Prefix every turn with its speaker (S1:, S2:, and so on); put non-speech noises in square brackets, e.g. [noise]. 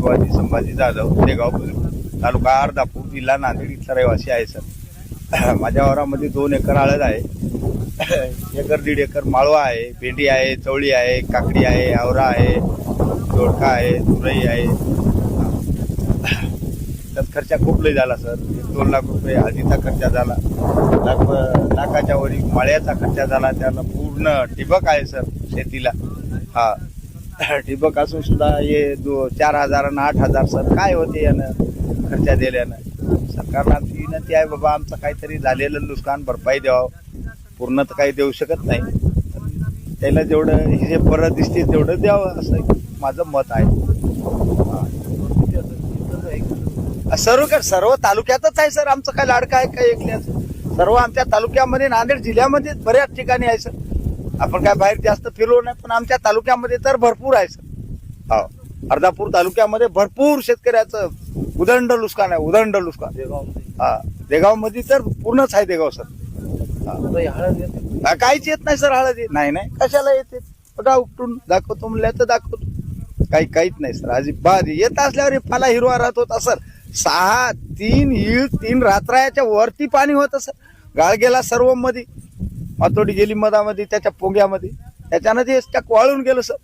S1: शिवाजी संभाजी जाधव शेगाव तालुका अर्धापूर जिल्हा नांदेड इथला रहिवासी आहे सर. [clears throat] माझ्या वावरामध्ये दोन एकर आळद आहे. [clears throat] एकर दीड एकर माळवा आहे भेंडी आहे चवळी आहे काकडी आहे आवरा आहे दोडका आहे तुरई आहे. [clears throat] त्यात खर्च खूप लय झाला सर. एक दोन लाख रुपये हळदीचा खर्च झाला. लाख लाखाच्या वरी माळ्याचा खर्च झाला. त्याला पूर्ण ठिबक आहे सर शेतीला. हा. [laughs] ठिबक असून सुद्धा हे दो चार हजार आणि आठ हजार सर काय होते यानं खर्च दिल्यानं? सरकारला आमची विनंती आहे बाबा आमचं काहीतरी झालेलं नुकसान भरपाई द्यावं. पूर्ण तर काही देऊ शकत नाही. त्याला जेवढं हे जे परत दिसते तेवढं द्यावं असं माझं मत आहे. सर्व का सर्व तालुक्यातच आहे सर. आमचं काय लाडकं आहे काय ऐकल्याचं सर्व आमच्या तालुक्यामध्ये नांदेड जिल्ह्यामध्ये बऱ्याच ठिकाणी आहे सर. आपण काय बाहेर जास्त फिरलो नाही पण आमच्या तालुक्यामध्ये तर भरपूर आहे सर. हो. अर्धापूर तालुक्यामध्ये भरपूर शेतकऱ्याचं उदंड नुकसान आहे उदंड नुकसान हा. देगावमध्ये तर पूर्णच आहे देगाव सर. हा, काहीच येत नाही सर हळद येत नाही नाही. कशाला येते? बघा उपटून दाखवतो म्हणल्या तर दाखवतो. काही काहीच नाही सर. अजिबात. येत असल्यावर पाला फाला हिरवा राहत होता सर. सहा तीन ही तीन रात्राच्या वरती पाणी होतं सर. गाळ गेला सर्वमध्ये मातोडी गेली मधामध्ये त्याच्या पोंग्यामध्ये. त्याच्यानं ते त्या वाळून गेलं सर.